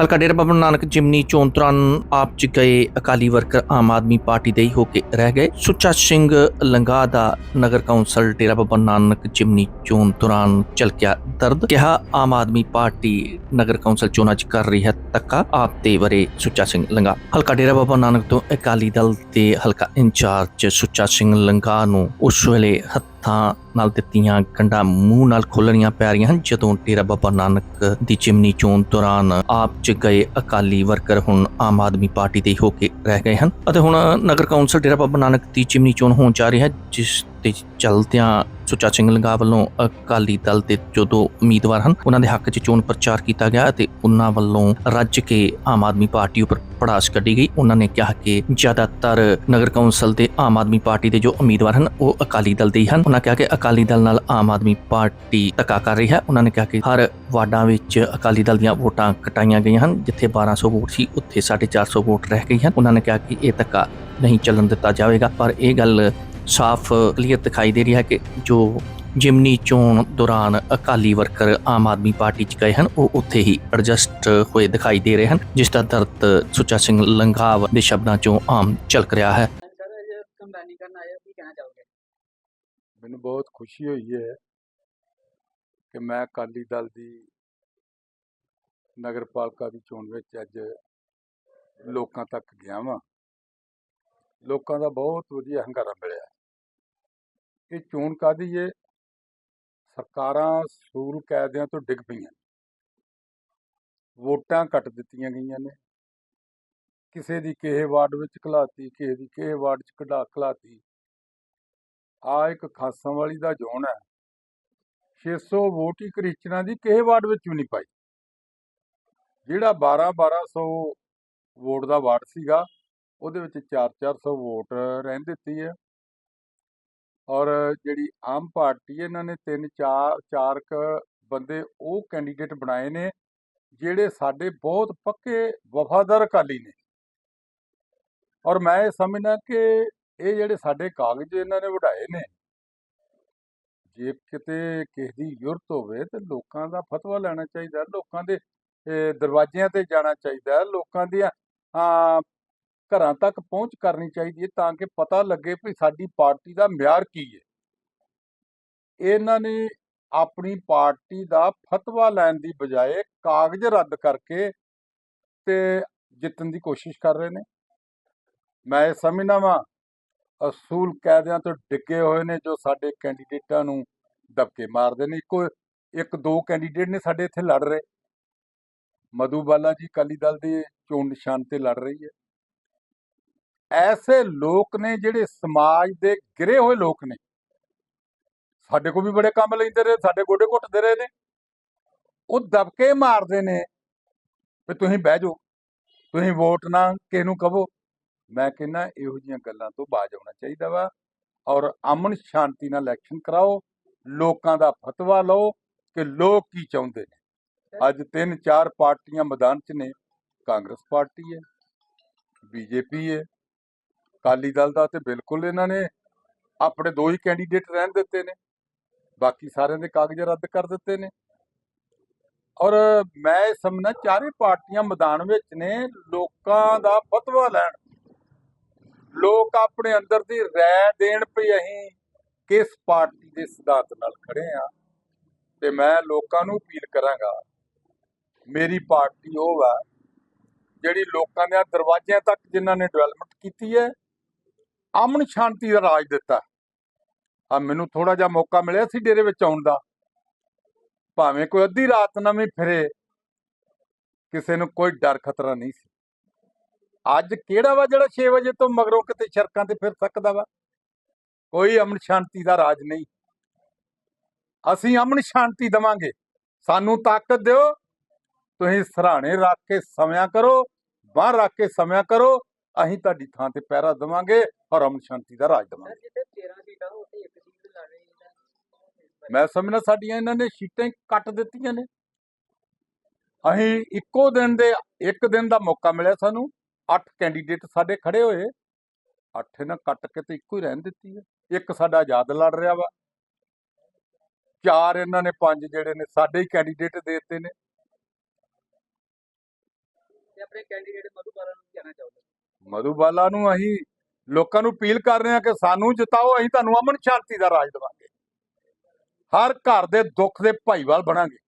ਹਲਕਾ ਡੇਰਾ ਬਾਬਾ ਨਾਨਕ ਜਿਮਨੀ ਚੋਣ ਦੌਰਾਨ ਆਪ ਚ ਗਏ ਅਕਾਲੀ ਵਰਕਰ ਆਮ ਆਦਮੀ ਪਾਰਟੀ ਦੇ ਹੀ ਹੋ ਕੇ ਰਹਿ ਗਏ। ਸੁੱਚਾ ਸਿੰਘ ਲੰਗਾ ਦਾ ਨਗਰ ਕੌਂਸਲ ਡੇਰਾ ਬਾਬਾ ਨਾਨਕ ਜਿਮਨੀ ਚੋਣ ਦੌਰਾਨ ਚਲਕਿਆ ਦਰਦ। ਕਿਹਾ ਆਮ ਆਦਮੀ ਪਾਰਟੀ ਨਗਰ ਕੌਂਸਲ ਚੋਣਾਂ ਚ ਕਰ ਰਹੀ ਹੈ ਤੱਕਾ ਆਪ ਤੇ ਵਰੇ ਸੁੱਚਾ ਸਿੰਘ ਲੰਗਾ। ਹਲਕਾ ਡੇਰਾ ਬਾਬਾ ਨਾਨਕ ਤੋਂ ਅਕਾਲੀ ਦਲ ਦੇ ਹਲਕਾ ਇੰਚਾਰਜ ਸੁੱਚਾ ਸਿੰਘ ਲੰਗਾ ਨੂੰ ਉਸ ਵੇਲੇ ਹੱਥਾਂ ਨਾਲ ਦਿੱਤੀਆਂ ਗੰਢਾਂ ਮੂੰਹ ਨਾਲ ਖੋਲਣੀਆਂ ਪੈ ਰਹੀਆਂ ਹਨ। ਜਦੋਂ ਡੇਰਾ ਬਾਬਾ ਨਾਨਕ ਦੀ ਚਿਮਨੀ ਚੋਣ ਦੌਰਾਨ ਆਪ ਚ ਗਏ ਅਕਾਲੀ ਵਰਕਰ ਹੁਣ ਆਮ ਆਦਮੀ ਪਾਰਟੀ ਦੇ ਹੋ ਕੇ ਰਹਿ ਗਏ ਹਨ। ਅਤੇ ਹੁਣ ਨਗਰ ਕੌਂਸਲ ਡੇਰਾ ਬਾਬਾ ਨਾਨਕ ਦੀ ਚਿਮਨੀ ਚੋਣ ਹੋਣ ਜਾ ਰਹੀ ਹੈ, ਜਿਸ ਤੇ ਚਲਦਿਆਂ ਸੁੱਚਾ ਸਿੰਘ ਲੰਗਾ ਵੱਲੋਂ ਅਕਾਲੀ ਦਲ ਦੇ ਜੋ ਦੋ ਉਮੀਦਵਾਰ ਹਨ, ਉਹਨਾਂ ਦੇ ਹੱਕ 'ਚ ਚੋਣ ਪ੍ਰਚਾਰ ਕੀਤਾ ਗਿਆ ਅਤੇ ਉਹਨਾਂ ਵੱਲੋਂ ਰੱਜ ਕੇ ਆਮ ਆਦਮੀ ਪਾਰਟੀ ਉੱਪਰ ਪੜਾਸ ਕੱਢੀ ਗਈ। ਉਹਨਾਂ ਨੇ ਕਿਹਾ ਕਿ ਜ਼ਿਆਦਾਤਰ ਨਗਰ ਕੌਂਸਲ ਦੇ ਆਮ ਆਦਮੀ ਪਾਰਟੀ ਦੇ ਜੋ ਉਮੀਦਵਾਰ ਹਨ, ਉਹ ਅਕਾਲੀ ਦਲ ਦੇ ਹੀ ਹਨ। ਉਹਨਾਂ ਕਿਹਾ ਕਿ ਅਕਾਲੀ ਦਲ ਨਾਲ ਆਮ ਆਦਮੀ ਪਾਰਟੀ ਧੱਕਾ ਕਰ ਰਹੀ ਹੈ। ਉਹਨਾਂ ਨੇ ਕਿਹਾ ਕਿ ਹਰ ਵਾਰਡਾਂ ਵਿੱਚ ਅਕਾਲੀ ਦਲ ਦੀਆਂ ਵੋਟਾਂ ਕਟਾਈਆਂ ਗਈਆਂ ਹਨ, ਜਿੱਥੇ 1200 ਵੋਟ ਸੀ, ਉੱਥੇ 450 ਵੋਟ ਰਹਿ ਗਈ ਹਨ। ਉਹਨਾਂ ਨੇ ਕਿਹਾ ਕਿ ਇਹ ਧੱਕਾ ਨਹੀਂ ਚੱਲਣ ਦਿੱਤਾ ਜਾਵੇਗਾ। ਪਰ ਇਹ ਗੱਲ ਸਾਫ਼ ਕਲੀਅਰ ਦਿਖਾਈ ਦੇ ਰਹੀ ਹੈ ਕਿ ਜੋ ਜਿਮਨੀ ਚੋਣ ਦੌਰਾਨ ਅਕਾਲੀ ਵਰਕਰ ਆਮ ਆਦਮੀ ਪਾਰਟੀ ਚ ਗਏ ਹਨ ਉਹ ਉੱਥੇ ਹੀ ਐਡਜਸਟ ਹੋਏ ਦਿਖਾਈ ਦੇ ਰਹੇ ਹਨ ਜਿਸ ਦਾ ਦਰਦ ਸੁੱਚਾ ਸਿੰਘ ਲੰਘਾਵ ਦੇ ਸ਼ਬਦਾਂ ਚੋਂ ਆਮ ਝਲਕ ਰਿਹਾ ਹੈ। ਮੈਨੂੰ ਬਹੁਤ ਖੁਸ਼ੀ ਹੋਈ ਹੈ ਕਿ ਮੈਂ ਅਕਾਲੀ ਦਲ ਦੀ ਨਗਰਪਾਲਿਕਾ ਦੀ ਚੋਣ ਵਿੱਚ ਅੱਜ ਲੋਕਾਂ ਤੱਕ ਗਿਆ ਵਾਂ। ਲੋਕਾਂ ਦਾ ਬਹੁਤ ਵਧੀਆ ਹੰਗਾਰਾ ਮਿਲਿਆ। ਇਹ ਚੋਣ ਕਾਦੀ ਏ? ਸਰਕਾਰਾਂ ਸੂਲ ਕਾਇਦਿਆਂ ਤੋਂ ਡਿੱਗ ਪਈਆਂ ਵੋਟਾਂ ਕੱਟ ਦਿੱਤੀਆਂ ਗਈਆਂ ਨੇ। ਕਿਸੇ ਦੀ ਕਿਸੇ ਵਾਰਡ ਵਿੱਚ ਘਲਾਤੀ, ਕਿਸੇ ਦੀ ਕਿਸੇ ਵਾਰਡ 'ਚ ਕਢਾ, ਘਲਾਤੀ। ਆ ਇੱਕ ਖਾਸਾਂ ਵਾਲੀ ਦਾ ਜ਼ੋਨ ਹੈ। 600 ਵੋਟ ਹੀ ਕ੍ਰਿਸਚਨਾਂ ਦੀ ਕਿਸੇ ਵਾਰਡ ਵਿੱਚ ਵੀ ਨਹੀਂ ਪਾਈ। ਜਿਹੜਾ 12 1200 ਵੋਟ ਦਾ ਵਾਰਡ ਸੀਗਾ, ਉਹਦੇ ਵਿੱਚ 4-400 ਵੋਟ ਰਹਿਣ ਦਿੱਤੀ ਹੈ। ਔਰ ਜਿਹੜੀ ਆਮ ਪਾਰਟੀ ਇਹਨਾਂ ਨੇ ਤਿੰਨ, ਚਾਰ ਚਾਰ ਕ ਬੰਦੇ ਉਹ ਕੈਂਡੀਡੇਟ ਬਣਾਏ ਨੇ, ਜਿਹੜੇ ਸਾਡੇ ਬਹੁਤ ਪੱਕੇ ਵਫਾਦਾਰ ਅਕਾਲੀ ਨੇ। ਔਰ ਮੈਂ ਇਹ ਸਮਝਦਾ ਕਿ ਇਹ ਜਿਹੜੇ ਸਾਡੇ ਕਾਗਜ਼ ਇਹਨਾਂ ਨੇ ਵਢਾਏ ਨੇ, ਜੇ ਕਿਤੇ ਕਿਸੇ ਦੀ ਜ਼ਰੂਰਤ ਹੋਵੇ ਤੇ ਲੋਕਾਂ ਦਾ ਫਤਵਾ ਲੈਣਾ ਚਾਹੀਦਾ, ਲੋਕਾਂ ਦੇ ਦਰਵਾਜ਼ਿਆਂ ਤੇ ਜਾਣਾ ਚਾਹੀਦਾ, ਲੋਕਾਂ ਦੀਆਂ ਆ ਘਰਾਂ ਤੱਕ ਪਹੁੰਚ ਕਰਨੀ ਚਾਹੀਦੀ ਹੈ ਤਾਂ ਕਿ ਪਤਾ ਲੱਗੇ ਵੀ ਸਾਡੀ ਪਾਰਟੀ ਦਾ ਮਿਆਰ ਕੀ ਹੈ। ਇਹਨਾਂ ਨੇ ਆਪਣੀ ਪਾਰਟੀ ਦਾ ਫਤਵਾ ਲੈਣ ਦੀ ਬਜਾਏ ਕਾਗਜ਼ ਰੱਦ ਕਰਕੇ ਤੇ ਜਿੱਤਣ ਦੀ ਕੋਸ਼ਿਸ਼ ਕਰ ਰਹੇ ਨੇ। ਮੈਂ ਇਹ ਸਮਝਦਾ ਵਾਂ, ਅਸੂਲ ਕਾਇਦਿਆਂ ਤੋਂ ਡਿੱਗੇ ਹੋਏ ਨੇ ਜੋ ਸਾਡੇ ਕੈਂਡੀਡੇਟਾਂ ਨੂੰ ਦਬਕੇ ਮਾਰਦੇ ਨੇ। ਇੱਕੋ, ਇੱਕ ਦੋ ਕੈਂਡੀਡੇਟ ਨੇ ਸਾਡੇ ਇੱਥੇ ਲੜ ਰਹੇ। ਮਧੂ ਬਾਲਾ ਜੀ ਅਕਾਲੀ ਦਲ ਦੇ ਚੋਣ ਨਿਸ਼ਾਨ ਤੇ ਲੜ ਰਹੀ ਹੈ। ਐਸੇ ਲੋਕ ਨੇ ਜਿਹੜੇ ਸਮਾਜ ਦੇ ਗਿਰੇ ਹੋਏ ਲੋਕ ਨੇ। ਸਾਡੇ ਕੋਲ ਵੀ ਬੜੇ ਕੰਮ ਲੈਂਦੇ ਰਹੇ, ਸਾਡੇ ਗੋਡੇ ਘੁੱਟਦੇ ਰਹੇ ਨੇ। ਉਹ ਦਬਕੇ ਮਾਰਦੇ ਨੇ ਵੀ ਤੁਸੀਂ ਬਹਿ ਜਾਓ, ਤੁਸੀਂ ਵੋਟ ਨਾ ਕਿਸੇ ਨੂੰ ਕਹੋ। ਮੈਂ ਕਹਿੰਦਾ ਇਹੋ ਜਿਹੀਆਂ ਗੱਲਾਂ ਤੋਂ ਬਾਜ ਆਉਣਾ ਚਾਹੀਦਾ ਵਾ ਔਰ ਅਮਨ ਸ਼ਾਂਤੀ ਨਾਲ ਇਲੈਕਸ਼ਨ ਕਰਾਓ, ਲੋਕਾਂ ਦਾ ਫਤਵਾ ਲਓ ਕਿ ਲੋਕ ਕੀ ਚਾਹੁੰਦੇ ਨੇ। ਅੱਜ ਤਿੰਨ ਚਾਰ ਪਾਰਟੀਆਂ ਮੈਦਾਨ 'ਚ ਨੇ, ਕਾਂਗਰਸ ਪਾਰਟੀ ਹੈ, ਬੀਜੇਪੀ ਹੈ ਅਕਾਲੀ ਦਲ ਦਾ ਤੇ ਬਿਲਕੁਲ ਇਹਨਾਂ ਨੇ ਆਪਣੇ ਦੋ ਹੀ ਕੈਂਡੀਡੇਟ ਰਹਿਣ ਦਿੱਤੇ ਨੇ। ਬਾਕੀ ਸਾਰਿਆਂ ਦੇ ਕਾਗਜ਼ ਰੱਦ ਕਰ ਦਿੱਤੇ ਨੇ। ਔਰ ਮੈਂ ਸਮਝਣਾ, ਚਾਰੇ ਪਾਰਟੀਆਂ ਮੈਦਾਨ ਵਿੱਚ ਨੇ ਲੋਕਾਂ ਦਾ ਫਤਵਾ ਲੈਣ। ਲੋਕ ਆਪਣੇ ਅੰਦਰ ਦੀ ਰਾਏ ਦੇਣ ਵੀ ਅਸੀਂ ਕਿਸ ਪਾਰਟੀ ਦੇ ਸਿਧਾਂਤ ਨਾਲ ਖੜੇ ਆ ਤੇ ਮੈਂ ਲੋਕਾਂ ਨੂੰ ਅਪੀਲ ਕਰਾਂਗਾ, ਮੇਰੀ ਪਾਰਟੀ ਉਹ ਆ ਜਿਹੜੀ ਲੋਕਾਂ ਦੇ ਦਰਵਾਜ਼ਿਆਂ ਤੱਕ ਜਿਨ੍ਹਾਂ ਨੇ ਡਿਵੈਲਪਮੈਂਟ ਕੀਤੀ ਹੈ ਅਮਨ ਸ਼ਾਂਤੀ ਦਾ ਰਾਜ ਦਿੱਤਾ। ਆ ਮੈਨੂੰ ਥੋੜਾ ਜਿਹਾ ਮੌਕਾ ਮਿਲਿਆ ਸੀ ਡੇਰੇ ਵਿੱਚ ਆਉਣ ਦਾ। ਭਾਵੇਂ ਕੋਈ ਅੱਧੀ ਰਾਤ ਨਾ ਵੀ ਫਿਰੇ, ਕਿਸੇ ਨੂੰ ਕੋਈ ਡਰ ਖਤਰਾ ਨਹੀਂ ਸੀ। ਅੱਜ ਕਿਹੜਾ ਵਾ ਜਿਹੜਾ 6 ਵਜੇ ਤੋਂ ਮਗਰੋਂ ਕਿਤੇ ਸੜਕਾਂ ਤੇ ਫਿਰ ਸਕਦਾ ਵਾ? ਕੋਈ ਅਮਨ ਸ਼ਾਂਤੀ ਦਾ ਰਾਜ ਨਹੀਂ। ਅਸੀਂ ਅਮਨ ਸ਼ਾਂਤੀ ਦਵਾਂਗੇ। ਸਾਨੂੰ ਤਾਕਤ ਦਿਓ। ਤੁਸੀਂ ਸਰਾਣੇ ਰੱਖ ਕੇ ਸਮਿਆਂ ਕਰੋ। ਬਾਹਰ ਰੱਖ ਕੇ ਸਮਿਆਂ ਕਰੋ। ਅਸੀਂ ਤੁਹਾਡੀ ਥਾਂ ਤੇ ਪਹਿਰਾ ਦਵਾਂਗੇ। ਔਰ ਅਮਨ ਸ਼ਾਂਤੀ ਦਾ ਰਾਜ ਦਵਾਂਗੇ। ਸਰ ਜਿੱਥੇ 13 ਸੀਟਾਂ ਉੱਥੇ ਇੱਕ ਸੀਟ ਲੜ ਰਹੀ ਹੈ ਮੈਂ ਸਮਝਣਾ ਸਾਡੀਆਂ ਇਹਨਾਂ ਨੇ ਸੀਟਾਂ ਕੱਟ ਦਿੱਤੀਆਂ ਨੇ। ਅਸੀਂ ਇੱਕੋ ਦਿਨ ਦੇ ਇੱਕ ਦਿਨ ਦਾ ਮੌਕਾ ਮਿਲਿਆ ਸਾਨੂੰ। ਅੱਠ ਕੈਂਡੀਡੇਟ ਸਾਡੇ ਖੜੇ ਹੋਏ। ਅੱਠ ਇਹਨਾਂ ਕੱਟ ਕੇ ਤੇ ਇੱਕੋ ਹੀ ਰਹਿਣ ਦਿੱਤੀ ਹੈ। ਇੱਕ ਸਾਡਾ ਆਜ਼ਾਦ ਲੜ ਰਿਹਾ ਵਾ। ਚਾਰ ਇਹਨਾਂ ਨੇ ਪੰਜ ਜਿਹੜੇ ਨੇ ਸਾਡੇ ਹੀ ਕੈਂਡੀਡੇਟ ਦੇ ਦਿੱਤੇ ਨੇ। ਆਪਣੇ ਕੈਂਡੀਡੇਟ ਮਧੂਬਾਲਾ ਨੂੰ ਕੀ ਕਹਿਣਾ ਚਾਹੋਗੇ? ਮਧੂਬਾਲਾ ਨੂੰ ਅਸੀਂ ਲੋਕਾਂ ਨੂੰ ਅਪੀਲ ਕਰ ਰਹੇ ਹਾਂ ਕਿ ਸਾਨੂੰ ਜਿਤਾਓ, ਅਸੀਂ ਤੁਹਾਨੂੰ ਅਮਨ ਸ਼ਾਂਤੀ ਦਾ ਰਾਜ ਦੇਵਾਂਗੇ। ਹਰ ਘਰ ਦੇ ਦੁੱਖ ਦੇ ਭਾਈਵਾਲ ਬਣਾਂਗੇ।